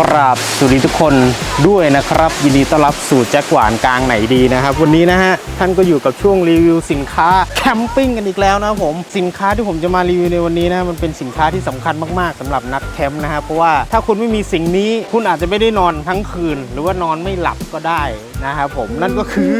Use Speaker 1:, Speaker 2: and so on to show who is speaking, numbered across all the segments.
Speaker 1: กราบสวัสดีทุกคนด้วยนะครับ ยินดีต้อนรับสู่แจ็คหวานกลางไหนดีนะครับ วันนี้นะฮะท่านก็อยู่กับช่วงรีวิวสินค้าแคมปิ้งกันอีกแล้วนะครับผมสินค้าที่ผมจะมารีวิวในวันนี้นะมันเป็นสินค้าที่สำคัญมากๆสำหรับนักแคมป์นะครับเพราะว่าถ้าคุณไม่มีสิ่งนี้คุณอาจจะไม่ได้นอนทั้งคืน หรือว่านอนไม่หลับก็ได้นะครับผมนั่นก็คือ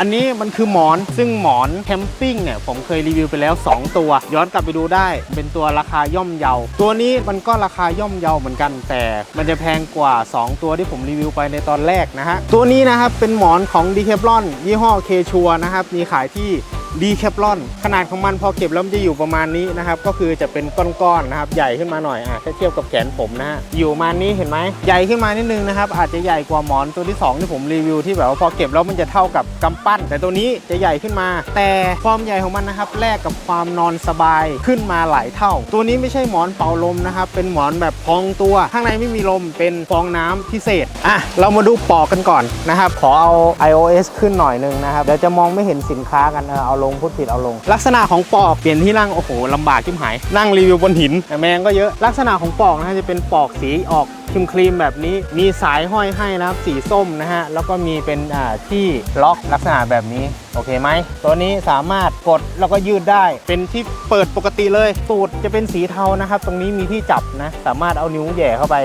Speaker 1: อันนี้มันคือหมอนซึ่งหมอนแคมปิ้งเนี่ยผมเคยรีวิวไปแล้ว 2 ตัว ย้อนกลับไปดูได้ เป็นตัวราคาย่อมเยา ตัวนี้มันก็ราคาย่อมเยาเหมือนกัน แต่มันจะแพงกว่า 2 ตัวที่ผมรีวิวไปในตอนแรกนะฮะตัวนี้นะครับเป็นหมอนของ d ีเทปลอนยี่ห้อเคชัวนะครับมีขายที่ ดีแคปลอนขนาดของมันพอเก็บแล้วมันจะอยู่ประมาณนี้นะครับ ก็คือจะเป็นก้อนๆนะครับ ใหญ่ขึ้นมาหน่อยอะถ้าเทียบกับแขนผมนะฮะอยู่ประมาณนี้เห็นไหมใหญ่ขึ้นมานิดนึงนะครับ อาจจะใหญ่กว่าหมอนตัวที่สองที่ผมรีวิวที่แบบว่าพอเก็บแล้วมันจะเท่ากับกำปั้น แต่ตัวนี้จะใหญ่ขึ้นมา แต่ความใหญ่ของมันนะครับแลกกับความนอนสบายขึ้นมาหลายเท่า ตัวนี้ไม่ใช่หมอนเป่าลมนะครับเป็นหมอนแบบพองตัว ข้างในไม่มีลมเป็นฟองน้ำพิเศษอะเรามาดูปอกกันก่อนนะครับขอเอา iOS ขึ้นหน่อยนึงนะครับเดี๋ยวจะมองไม่เห็นสินค้ากันเออเอาลงพูดผิดเอาลง ลักษณะของปอกเปลี่ยนที่นั่งโอ้โหลำบากชิบหาย นั่งรีวิวบนหินแมงก็เยอะลักษณะของปอกนะฮะจะเป็นปอกสีออกครีมครีมแบบนี้มีสายห้อยให้นะครับสีส้มนะฮะแล้วก็มีเป็นอ่าที่ล็อกลักษณะแบบนี้โอเคไหมตัวนี้สามารถกดแล้วก็ยืดได้ เป็นที่เปิดปกติเลยตูดจะเป็นสีเทานะครับ ตรงนี้มีที่จับนะสามารถเอานิ้วแย่เข้าไป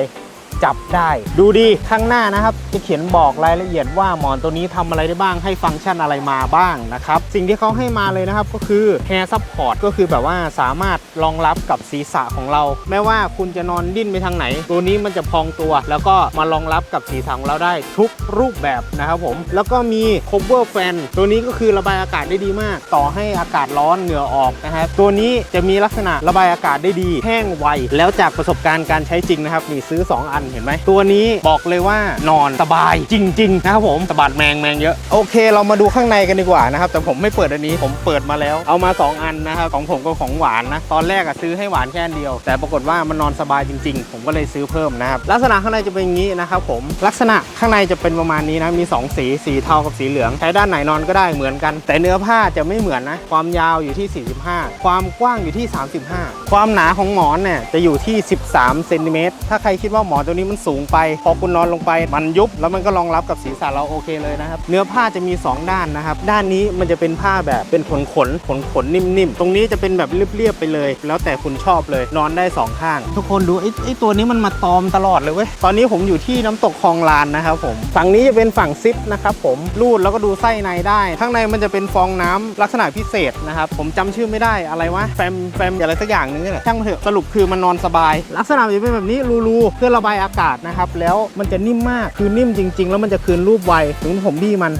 Speaker 1: จับได้ ดูดีข้างหน้านะครับ จะเขียนบอกรายละเอียดว่าหมอนตัวนี้ทำอะไรได้บ้างให้ฟังก์ชันอะไรมาบ้างนะครับ สิ่งที่เขาให้มาเลยนะครับก็คือ Hair Support ก็คือแบบว่าสามารถรองรับกับศีรษะของเรา แม้ว่าคุณจะนอนดิ้นไปทางไหน ตัวนี้มันจะพองตัว แล้วก็มารองรับกับศีรษะของเราได้ทุกรูปแบบนะครับผมแล้วก็มี Cover Fan ตัวนี้ก็คือระบายอากาศได้ดีมาก ต่อให้อากาศร้อนเหงื่อออกนะครับตัวนี้จะมีลักษณะระบายอากาศได้ดี แห้งไวแล้วจากประสบการณ์การใช้จริงนะครับนี่ซื้อ 2 อันเห็นไหมตัวนี้บอกเลยว่านอนสบายจริง ๆ นะครับผมสะบัดแมงแมงเยอะโอเค เรามาดูข้างในกันดีกว่านะครับแต่ผมไม่เปิดอันนี้ผมเปิดมาแล้ว เอามา 2 อันนะครับของผมกับของหวานนะตอนแรกอะซื้อให้หวานแค่อันเดียว แต่ปรากฏว่ามันนอนสบายจริง ๆ ผมก็เลยซื้อเพิ่มนะครับลักษณะข้างในจะเป็นอย่างนี้นะครับผมลักษณะข้างในจะเป็นประมาณนี้นะมี 2 สีสีเทากับสีเหลืองใช้ด้านไหนนอนก็ได้เหมือนกัน แต่เนื้อผ้าจะไม่เหมือนนะความยาวอยู่ที่ 45 ความกว้างอยู่ที่ 35 ความหนาของหมอนเนี่ยจะอยู่ที่ 13เซนติเมตรถ้าใครคิดว่าหมอนตัวนี้มันสูงไป พอคุณนอนลงไปมันยุบ แล้วมันก็รองรับกับศีรษะเราโอเคเลยนะครับ เนื้อผ้าจะมี 2 ด้านนะครับ ด้านนี้มันจะเป็นผ้าแบบเป็นขนขนขนขนนิ่มๆ ตรงนี้จะเป็นแบบเรียบๆไปเลย แล้วแต่คุณชอบเลย นอนได้ 2 ข้าง ทุกคนดูไอ้ไอ้ตัวนี้มันมาตอมตลอดเลยเว้ย ตอนนี้ผมอยู่ที่น้ำตกคลองลานนะครับผม ฝั่งนี้จะเป็นฝั่งซิปนะครับผม รูดแล้วก็ดูไส้ในได้ ข้างในมันจะเป็นฟองน้ำลักษณะพิเศษนะครับ ผมจำชื่อไม่ได้อะไรวะ แฟมแฟมอะไรสักอย่างนึงนี่แหละ ช่างเถอะ สรุปคือมันนอนสบาย ลักษณะจะเป็นแบบนี้รูๆเพื่อระบายอากาศนะครับ แล้วมันจะนิ่มมากคือนิ่มจริง ๆ แล้วมันจะคืนรูปไวถึงผมบี้มัน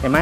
Speaker 1: เห็นไหม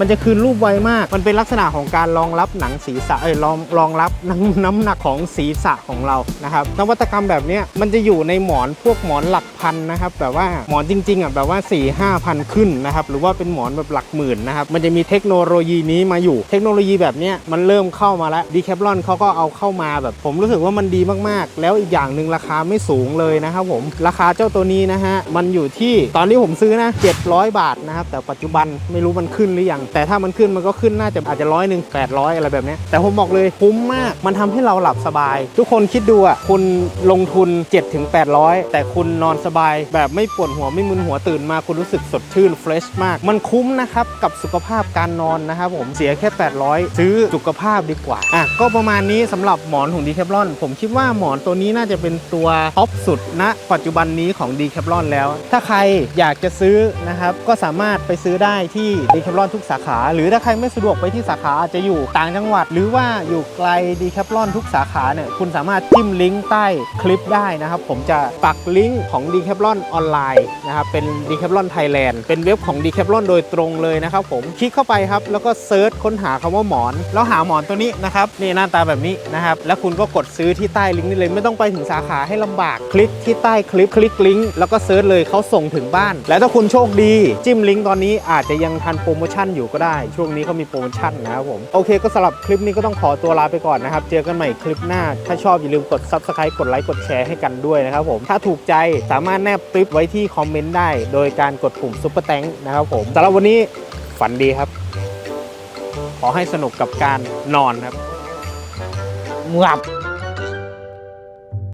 Speaker 1: มันจะคืนรูปไวมาก มันเป็นลักษณะของการรองรับหนังศีรษะเอ้ยรองรองรับน้ำน้ำหนักของศีรษะของเรานะครับนวัตกรรมแบบนี้มันจะอยู่ในหมอนพวกหมอนหลักพันนะครับแบบว่าหมอนจริงๆอะแบบว่า4ี่ห้าพันขึ้นนะครับหรือว่าเป็นหมอนแบบหลักหมื่นนะครับมันจะมีเทคโนโลยีนี้มาอยู่ เทคโนโลยีแบบนี้มันเริ่มเข้ามาแล้วดีแคปลอนเขาก็เอาเข้ามาแบบผมรู้สึกว่ามันดีมากๆ แล้วอีกอย่างหนึ่งราคาไม่สูงเลยนะครับผมราคาเจ้าตัวนี้นะฮะมันอยู่ที่ตอนที่ผมซื้อนะ700 บาทนะครับแต่ปัจจุบันไม่รู้มันขึ้นหรือยังแต่ถ้ามันขึ้นมันก็ขึ้นน่าจะอาจจะร้อยหนึ่งแปดร้อยอะไรแบบนี้แต่ผมบอกเลยคุ้มมาก มันทำให้เราหลับสบาย ทุกคนคิดดูอะคุณลงทุน 7 ถึง 800 แต่คุณนอนสบาย แบบไม่ปวดหัวไม่มึนหัวตื่นมาคุณรู้สึกสดชื่นเฟรชมาก มันคุ้มนะครับกับสุขภาพการนอนนะครับผมเสียแค่ 800 ซื้อสุขภาพดีกว่าอะก็ประมาณนี้สำหรับหมอนของดีแคปลอนผมคิดว่าหมอนตัวนี้น่าจะเป็นตัวท็อปสุดณปัจจุบันนี้ของดีแคปลอนแล้ว ถ้าใครอยากจะซื้อนะครับก็สามารถไปซื้อได้ที่ดีแคปลอนทุกสาาขา หรือถ้าใครไม่สะดวกไปที่สาขาอาจจะอยู่ต่างจังหวัด หรือว่าอยู่ไกลดีแคปลอนทุกสาขาเนี่ยคุณสามารถจิ้มลิงก์ใต้คลิปได้นะครับ ผมจะปักลิงก์ของดีแคปลอนออนไลน์นะครับเป็นดีแคปลอนไทยแลนด์เป็นเว็บของดีแคปลอนโดยตรงเลยนะครับผมคลิกเข้าไปครับแล้วก็เซิร์ชค้นหาคำว่าหมอน แล้วหาหมอนตัวนี้นะครับนี่หน้าตาแบบนี้นะครับแล้วคุณก็กดซื้อที่ใต้ลิงก์นี้เลยไม่ต้องไปถึงสาขาให้ลำบาก คลิกที่ใต้คลิปคลิกลิงก์แล้วก็เซิร์ชเลยเขาส่งถึงบ้าน แล้วถ้าคุณโชคดี จิ้มลิงก์ตอนนี้อาจจะยังทันโปรโมชั่นอยู่ก็ได้ ช่วงนี้เขามีโปรโมชั่นนะครับผมโอเคก็สำหรับคลิปนี้ก็ต้องขอตัวลาไปก่อนนะครับ เจอกันใหม่คลิปหน้า ถ้าชอบอย่าลืมกด subscribe กดไลค์กดแชร์ให้กันด้วยนะครับผมถ้าถูกใจสามารถแนบติ๊บไว้ที่คอมเมนต์ได้ โดยการกดปุ่มซุปเปอร์แตงนะครับผมสำหรับวันนี้ฝันดีครับ ขอให้สนุกกับการนอนครับงับ